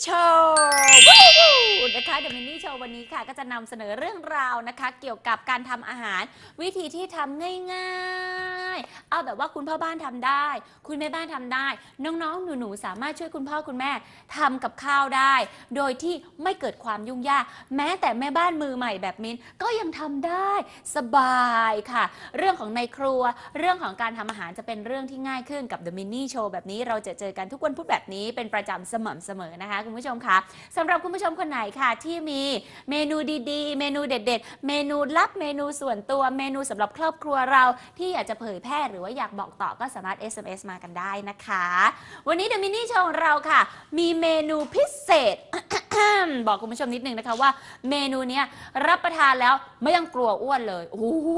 The Mini Show วู้ฮู้นะคะ The Mini Show วันนี้ค่ะก็จะนำเสนอเรื่องราวนะคะ เกี่ยวกับการทำอาหาร วิธีที่ทำง่ายๆ เอาแบบว่าคุณพ่อบ้านทำได้ คุณแม่บ้านทำได้ น้องๆ หนูๆ สามารถช่วยคุณพ่อคุณแม่ทำกับข้าวได้ โดยที่ไม่เกิดความยุ่งยาก แม้แต่แม่บ้านมือใหม่แบบมินก็ยังทำได้สบายค่ะ เรื่องของในครัว เรื่องของการทำอาหารจะเป็นเรื่องที่ง่ายขึ้นกับ The Mini Show แบบนี้เราจะเจอกันทุกวันพุธแบบนี้เป็นประจำสม่ำเสมอนะคะคุณผู้ชมคะสำหรับคุณผู้ชมคนไหนค่ะ ที่มีเมนูดีๆ เมนูเด็ด ๆ เมนูลับเมนูส่วนตัวเมนูสำหรับครอบครัวเรา ที่อยากจะเผยแพร่หรือว่าอยากบอกต่อก็สามารถ SMS มากันได้นะคะ วันนี้ The Mini Show ของเราค่ะ มีเมนูพิเศษ บอกคุณผู้ชมนิดนึงนะคะว่า เมนูเนี้ยรับประทานแล้วไม่ต้องกลัวอ้วนเลยโอ้โห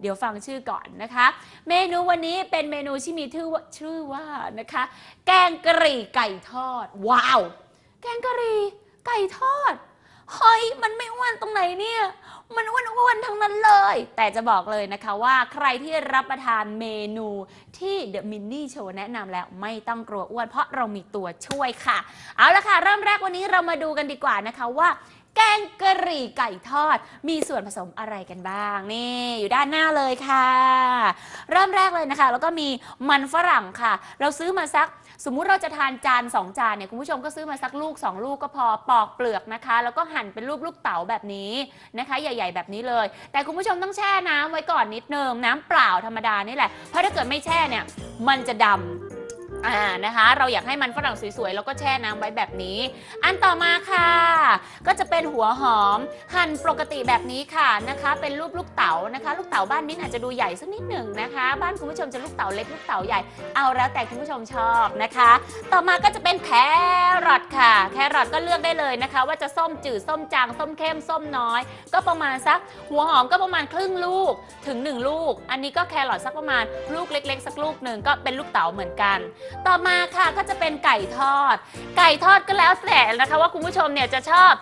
เดี๋ยวฟังชื่อก่อนนะคะ เมนูวันนี้เป็นเมนูที่มีชื่อว่าชื่อว่านะคะ แกงกะหรี่ไก่ทอด ว้าว กงกะหรี่ไก่ทอดเฮ้ยมันไม่อ้วนตรงไหนเนี่ย มันอ้วนอ้วนทั้งนั้นเลย แต่จะบอกเลยนะคะว่าใครที่รับประทานเมนูที่เดอะมินนี่โชว์แนะนำแล้วไม่ต้องกลัวอ้วนเพราะเรามีตัวช่วยค่ะ เอาละค่ะ เริ่มแรกวันนี้เรามาดูกันดีกว่านะคะว่า แกงกะหรี่ไก่ทอด มีส่วนผสมอะไรกันบ้าง นี่อยู่ด้านหน้าเลยค่ะ เริ่มแรกเลยนะคะ แล้วก็มีมันฝรั่งค่ะ เราซื้อมาสักสมมุติเราจะทานจาน 2 จานเนี่ยคุณผู้ชมก็ซื้อมาสักลูก 2 ลูกก็พอปอกเปลือกนะคะ แล้วก็หั่นเป็นรูปลูกเต๋าแบบนี้นะคะ ใหญ่ ๆ แบบนี้เลย แต่คุณผู้ชมต้องแช่น้ำไว้ก่อนนิดนึงน้ำเปล่าธรรมดานี่แหละเพราะถ้าเกิดไม่แช่เนี่ยมันจะดำ อ่านะคะ เราอยากให้มันฝรั่งสวยๆ แล้วก็แช่น้ำไว้แบบนี้ อันต่อมาค่ะ ก็จะเป็นหัวหอม หั่นปกติแบบนี้ค่ะนะคะ เป็นรูปลูกเต๋านะคะ ลูกเต๋าบ้านมิ้นอาจจะดูใหญ่สักนิดหนึ่งนะคะ บ้านคุณผู้ชมจะลูกเต๋าเล็กลูกเต๋าใหญ่เอาแล้วแต่คุณผู้ชมชอบนะคะ ต่อมาก็จะเป็นแครอทค่ะ แครอทก็เลือกได้เลยนะคะ ว่าจะส้มจืดส้มจางส้มเข้มส้มน้อย ก็ประมาณสักหัวหอมก็ประมาณครึ่งลูกถึง 1 ลูก อันนี้ก็แครอทสักประมาณลูกเล็ก ๆ สักลูกหนึ่งก็เป็นลูกเต๋าเหมือนกันต่อมาค่ะก็จะเป็นไก่ทอด ไก่ทอดก็แล้วแต่นะคะว่าคุณผู้ชมเนี่ยจะชอบ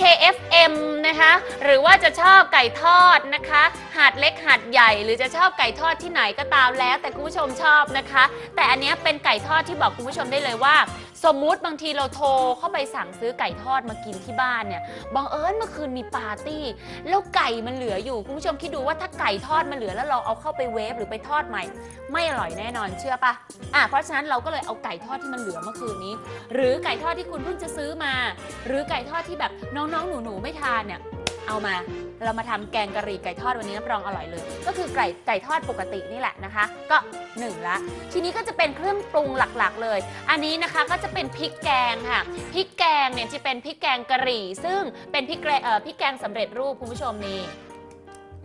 KFM นะคะ หรือว่าจะชอบไก่ทอดนะคะ หาดเล็กหาดใหญ่ หรือจะชอบไก่ทอดที่ไหนก็ตามแล้ว แต่คุณผู้ชมชอบนะคะ แต่อันนี้เป็นไก่ทอดที่บอกคุณผู้ชมได้เลยว่า สมมุติบางทีเราโทรเข้าไปสั่งซื้อไก่ทอดมากินที่บ้านเนี่ยบังเอิญเมื่อคืนมีปาร์ตี้แล้วไก่มันเหลืออยู่คุณผู้ชมคิดดูว่าถ้าไก่ทอดมันเหลือแล้วเราเอาเข้าไปเวฟหรือไปทอดใหม่ ไม่อร่อยแน่นอนเชื่อปะอะเพราะฉะนั้นเราก็เลยเอาไก่ทอดที่มันเหลือเมื่อคืนนี้ หรือไก่ทอดที่คุณเพิ่งจะซื้อมา หรือไก่ทอดที่แบบน้องๆหนูๆไม่ทานเนี่ยเอามาเรามาทำแกงกะหรี่ไก่ทอดวันนี้รับรองอร่อยเลย ก็คือไก่ไก่ทอดปกตินี่แหละนะคะ ก็หนึ่งละทีนี้ก็จะเป็นเครื่องปรุงหลักๆเลย อันนี้นะคะก็จะเป็นพริกแกงค่ะพริกแกงเนี่ยจะเป็นพริกแกงกะหรี่ ซึ่งเป็นพริกแกงเอ่อพริกแกงสำเร็จรูปคุณผู้ชมนี่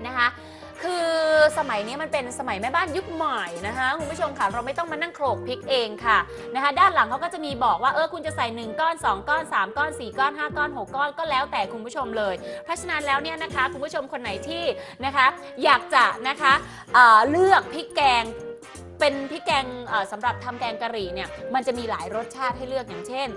นะคะ คือสมัยนี้มันเป็นสมัยแม่บ้านยุคใหม่นะคะคุณผู้ชมค่ะเราไม่ต้องมานั่งโขลกพริกเองค่ะนะคะด้านหลังเขาก็จะมีบอกว่าเออคุณจะใส่ 1 ก้อน 2 ก้อน 3 ก้อน 4 ก้อน 5 ก้อน 6 ก้อนก็แล้วแต่คุณผู้ชมเลย เพราะฉะนั้นแล้วเนี่ยนะคะคุณผู้ชมคนไหนที่นะคะอยากจะนะคะเเลือกพริกแกงเป็นพริกแกงเอ่อสำหรับทำแกงกะหรี่เนี่ยมันจะมีหลายรสชาติให้เลือกอย่างเช่น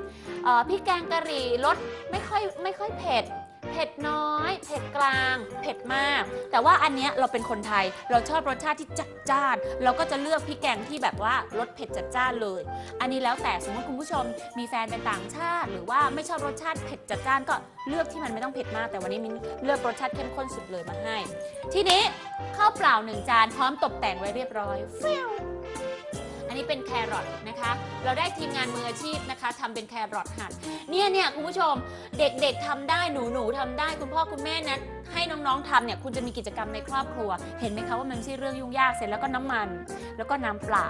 พริกแกงกะหรี่รสไม่ค่อยไม่ค่อยเผ็ด เผ็ดน้อย เผ็ดกลาง เผ็ดมาก แต่ว่าอันเนี้ยเราเป็นคนไทย เราชอบรสชาติที่จัดจ้าน เราก็จะเลือกพริกแกงที่แบบว่ารสเผ็ดจัดจ้านเลย อันนี้แล้วแต่สมมติคุณผู้ชม มีแฟนเป็นต่างชาติ หรือว่าไม่ชอบรสชาติเผ็ดจัดจ้านก็เลือกที่มันไม่ต้องเผ็ดมาก แต่วันนี้มินเลือกรสชาติเข้มข้นสุดเลยมาให้ ทีนี้ข้าวเปล่าหนึ่งจานพร้อมตกแต่งไว้เรียบร้อยฟิว อันนี้เป็นแครอทนะคะ เราได้ทีมงานมืออาชีพนะคะทำเป็นแครอทหั่นเนี่ยเนี่ยคุณผู้ชมเด็กๆทำได้หนูหนูๆทำได้คุณพ่อคุณแม่นะให้น้องๆทำเนี่ยคุณจะมีกิจกรรมในครอบครัว เห็นไหมคะว่ามันไม่ใช่เรื่องยุ่งยากเสร็จแล้วก็น้ำมัน แล้วก็น้ำเปล่า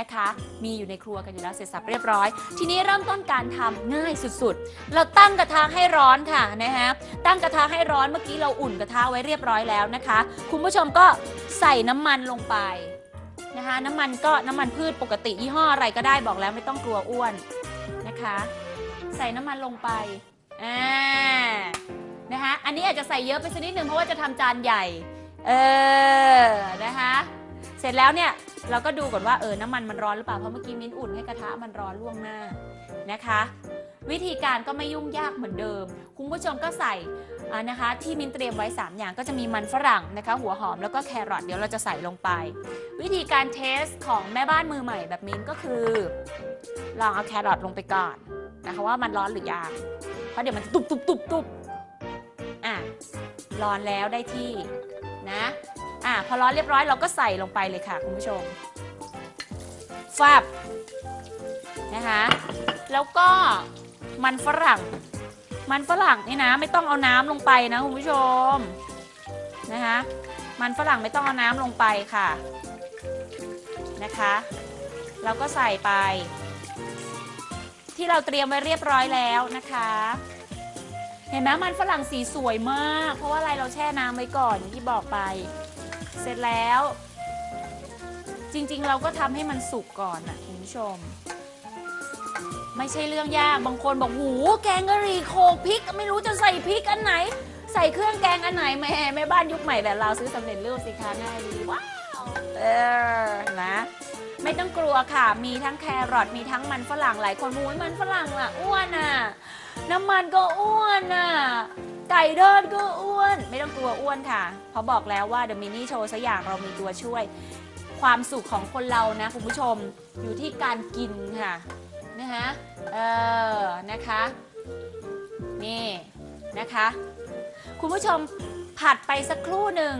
นะคะ มีอยู่ในครัวกันอยู่แล้วเสร็จสับเรียบร้อย ทีนี้เริ่มต้นการทำง่ายสุดๆ เราตั้งกระทะให้ร้อนค่ะนะฮะตั้งกระทะให้ร้อนเมื่อกี้เราอุ่นกระทะไว้เรียบร้อยแล้วนะคะ คุณผู้ชมก็ใส่น้ำมันลงไป นะคะน้ำมันก็น้ำมันพืชปกติยี่ห้ออะไรก็ได้บอกแล้วไม่ต้องกลัวอ้วนนะคะ ใส่น้ำมันลงไปอ่านะคะอันนี้อาจจะใส่เยอะไปสักนิดนึงเพราะว่าจะทำจานใหญ่เออนะคะเสร็จแล้วเนี่ยเราก็ดูก่อนว่าเออน้ำมันมันร้อนหรือเปล่าเพราะเมื่อกี้มิ้นอุ่นให้กระทะมันร้อนล่วงหน้านะคะ วิธีการก็ไม่ยุ่งยากเหมือนเดิม คุณผู้ชมก็ใส่นะคะที่มินเตรียมไว้ 3 อย่างก็จะมีมันฝรั่งนะคะ หัวหอมแล้วก็แครอทเดี๋ยวเราจะใส่ลงไป วิธีการเทสของแม่บ้านมือใหม่แบบมินก็คือ ลองเอาแครอทลงไปก่อนนะคะว่ามันร้อนหรือยังเพราะเดี๋ยวมันจะตุบตุบตุบตุบอะร้อนแล้วได้ที่นะอะพอร้อนเรียบร้อยเราก็ใส่ลงไปเลยค่ะคุณผู้ชมฟับนะคะ แล้วก็ มันฝรั่ง มันฝรั่งนี่นะ ไม่ต้องเอาน้ำลงไปนะคุณผู้ชมนะคะมันฝรั่งไม่ต้องเอาน้ำลงไปค่ะนะคะเราก็ใส่ไป ที่เราเตรียมไว้เรียบร้อยแล้วนะคะ เห็นไหมมันฝรั่งสีสวยมาก เพราะว่าอะไรเราแช่น้ำไว้ก่อนที่บอกไป เสร็จแล้ว จริงๆเราก็ทำให้มันสุกก่อนนะคุณผู้ชม ไม่ใช่เรื่องยากบางคนบอกหูแกงกะหรี่โขลกพริก ไม่รู้จะใส่พริกอันไหน ใส่เครื่องแกงอันไหนแม่แม่บ้านยุคใหม่แบบเราซื้อสำเร็จรูปสิคะง่ายดีว้าวเออนะ ไม่ต้องกลัวค่ะ มีทั้งแครอทมีทั้งมันฝรั่งหลายคนมูยมันฝรั่งล่ะอ้วนอะน้ำมันก็อ้วนอะไก่ทอดก็อ้วน ไม่ต้องกลัวอ้วนค่ะเพราะบอกแล้วว่า The Mini Show สักอย่างเรามีตัวช่วย ความสุขของคนเรานะคุณผู้ชมอยู่ที่การกินค่ะ นะคะเออนะคะนี่นะคะ คุณผู้ชมผัดไปสักครู่หนึ่ง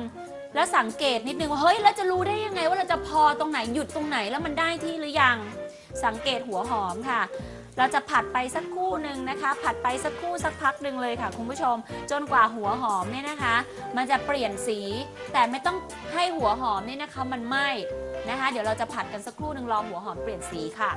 แล้วสังเกตนิดนึงว่าเฮ้ยแล้วจะรู้ได้ยังไงว่าเราจะพอตรงไหนหยุดตรงไหนแล้วมันได้ที่หรือยัง สังเกตหัวหอมค่ะ เราจะผัดไปสักครู่หนึ่งนะคะ ผัดไปสักครู่สักพักหนึ่งเลยค่ะ คุณผู้ชม จนกว่าหัวหอมเนี่ยนะคะ มันจะเปลี่ยนสี แต่ไม่ต้องให้หัวหอมเนี่ยนะคะมันไหม้นะคะ เดี๋ยวเราจะผัดกันสักครู่หนึ่งรอหัวหอมเปลี่ยนสีค่ะ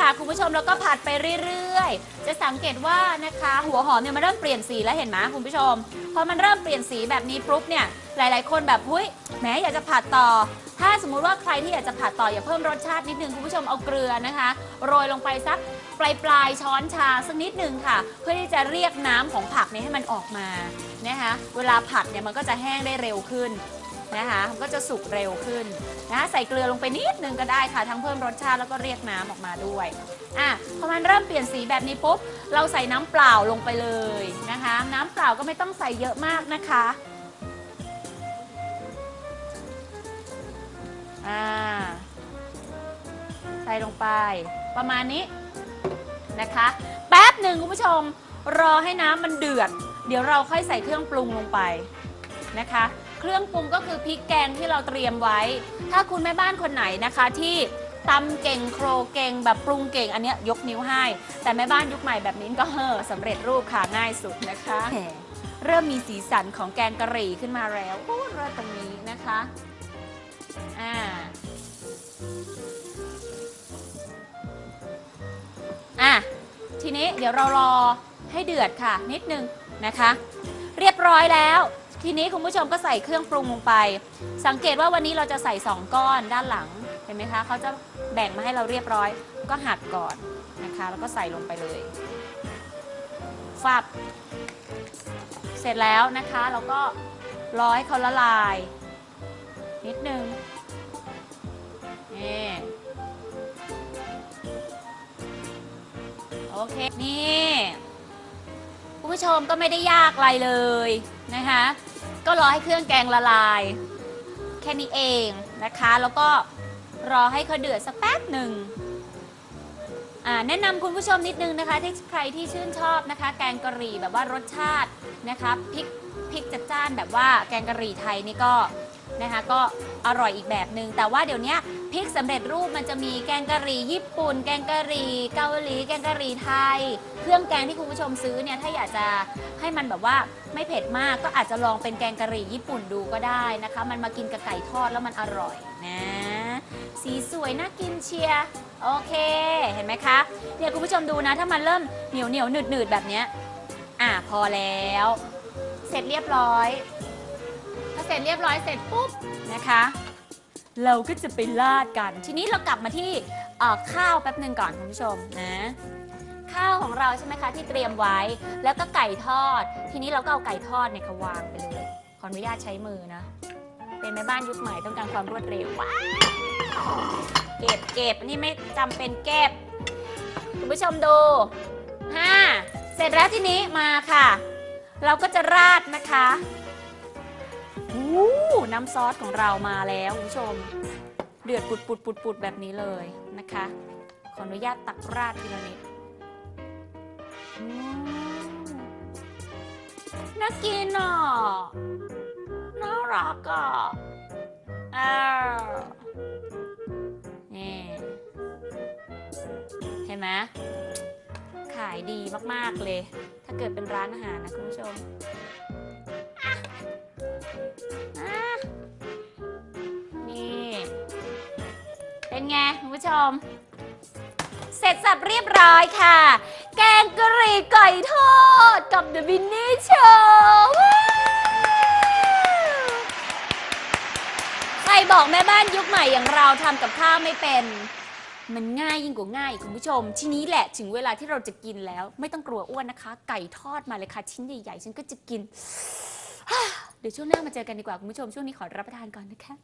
ค่ะ คุณผู้ชมแล้วก็ผัดไปเรื่อยๆ จะสังเกตว่านะคะ หัวหอมเนี่ยมันเริ่มเปลี่ยนสีแล้วเห็นไหมคุณผู้ชม พอมันเริ่มเปลี่ยนสีแบบนี้ปุ๊บเนี่ยหลายๆ คนแบบหุ้ยแหมอยากจะผัดต่อ ถ้าสมมุติว่าใครที่อยากจะผัดต่ออย่าเพิ่มรสชาตินิดนึงคุณผู้ชมเอาเกลือนะคะ โรยลงไปสักปลายปลายช้อนชาสักนิดนึงค่ะ เพื่อที่จะเรียกน้ำของผักเนี่ยให้มันออกมานะคะเวลาผัดเนี่ยมันก็จะแห้งได้เร็วขึ้น นะคะมันก็จะสุกเร็วขึ้นนะคะใส่เกลือลงไปนิดนึงก็ได้ค่ะ ทั้งเพิ่มรสชาติแล้วก็เรียกน้ำออกมาด้วยอะพอมันเริ่มเปลี่ยนสีแบบนี้ปุ๊บเราใส่น้ำเปล่าลงไปเลยนะคะ น้ำเปล่าก็ไม่ต้องใส่เยอะมากนะคะอ่าใส่ลงไป ประมาณนี้นะคะ แป๊บหนึ่งคุณผู้ชมรอให้น้ำมันเดือด เดี๋ยวเราค่อยใส่เครื่องปรุงลงไปนะคะ เครื่องปรุงก็คือพริกแกงที่เราเตรียมไว้ ถ้าคุณแม่บ้านคนไหนนะคะที่ตำเก่งโครเก่งแบบปรุงเก่งอันเนี้ยยกนิ้วให้ แต่แม่บ้านยุคใหม่แบบนี้ก็เฮ้อสำเร็จรูปค่ะง่ายสุดนะคะ แหมเริ่มมีสีสันของแกงกะหรี่ขึ้นมาแล้วโอ้เริ่มตรงนี้นะคะอ่าอะทีนี้เดี๋ยวเรารอให้เดือดค่ะ นิดนึงนะคะ เรียบร้อยแล้ว ทีนี้คุณผู้ชมก็ใส่เครื่องปรุงลงไป สังเกตว่าวันนี้เราจะใส่ 2 ก้อนด้านหลัง เห็นไหมคะเขาจะแบ่งมาให้เราเรียบร้อย ก็หักก่อนนะคะ แล้วก็ใส่ลงไปเลย ฟับ เสร็จแล้วนะคะเราก็รอให้เขาละลาย นิดนึงนี่โอเค นี่คุณผู้ชมก็ไม่ได้ยากอะไรเลยนะคะ ก็รอให้เครื่องแกงละลาย แค่นี้เองนะคะ แล้วก็รอให้เขาเดือดสักแป๊บหนึ่งแนะนำคุณผู้ชมนิดนึงนะคะที่ใครที่ชื่นชอบนะคะ แกงกะหรี่แบบว่ารสชาตินะคะพริกพริกจัดจ้านแบบว่าแกงกะหรี่ไทยนี่ก็นะคะก็อร่อยอีกแบบหนึ่งแต่ว่าเดี๋ยวนี้ พริกสำเร็จรูปมันจะมีแกงกะหรี่ญี่ปุ่น แกงกะหรี่เกาหลี แกงกะหรี่ไทย เครื่องแกงที่คุณผู้ชมซื้อเนี่ยถ้าอยากจะให้มันแบบว่าไม่เผ็ดมากก็อาจจะลองเป็นแกงกะหรี่ญี่ปุ่นดูก็ได้นะคะ มันมากินกับไก่ทอดแล้วมันอร่อยนะสีสวยน่ากินเชียร์โอเคเห็นไหมคะเนี่ยคุณผู้ชมดูนะ ถ้ามันเริ่มเหนียวเหนียวหนืดหนืดแบบเนี้ยอะพอแล้ว เสร็จเรียบร้อยถ้าเสร็จเรียบร้อยเสร็จปุ๊บนะคะ เราก็จะไปลาดกัน ทีนี้เรากลับมาที่เอ่อข้าวแป๊บหนึ่งก่อนคุณผู้ชมนะ ข้าวของเราใช่ไหมคะที่เตรียมไว้ แล้วก็ไก่ทอด ทีนี้เราก็เอาไก่ทอดเนี่ยค่ะวางไปเลยขออนุญาตใช้มือนะ เป็นแม่บ้านยุคใหม่ต้องการความรวดเร็วว้าวเก็บเก็บนี่ไม่จำเป็นเก็บ คุณผู้ชมดูห้าเสร็จแล้วทีนี้มาค่ะ เราก็จะราดนะคะู้น้ำซอสของเรามาแล้วคุณผู้ชม เดือดปุดปุดปุดปุดแบบนี้เลยนะคะ ขออนุญาตตักราดทีละนิดน่ากินอะน่ารักอะอ้าวนี่เห็นไหมขายดีมาก ๆ เลย ถ้าเกิดเป็นร้านอาหารนะคุณผู้ชม ไงคุณผู้ชม เสร็จสับเรียบร้อยค่ะ แกงกะหรี่ไก่ทอดกับ The b i n n y Show ใครบอกแม่บ้านยุคใหม่อย่างเราทำกับข้าวไม่เป็น มันง่ายยิ่งกว่าง่ายคุณผู้ชม ทีนี้แหละถึงเวลาที่เราจะกินแล้ว ไม่ต้องกลัวอ้วนนะคะ ไก่ทอดมาเลยค่ะชิ้นใหญ่ๆฉันก็จะกิน เดี๋ยวช่วงหน้ามาเจอกันดีกว่าคุณผู้ชมช่วงนี้ขอรับประทานก่อนนะคะ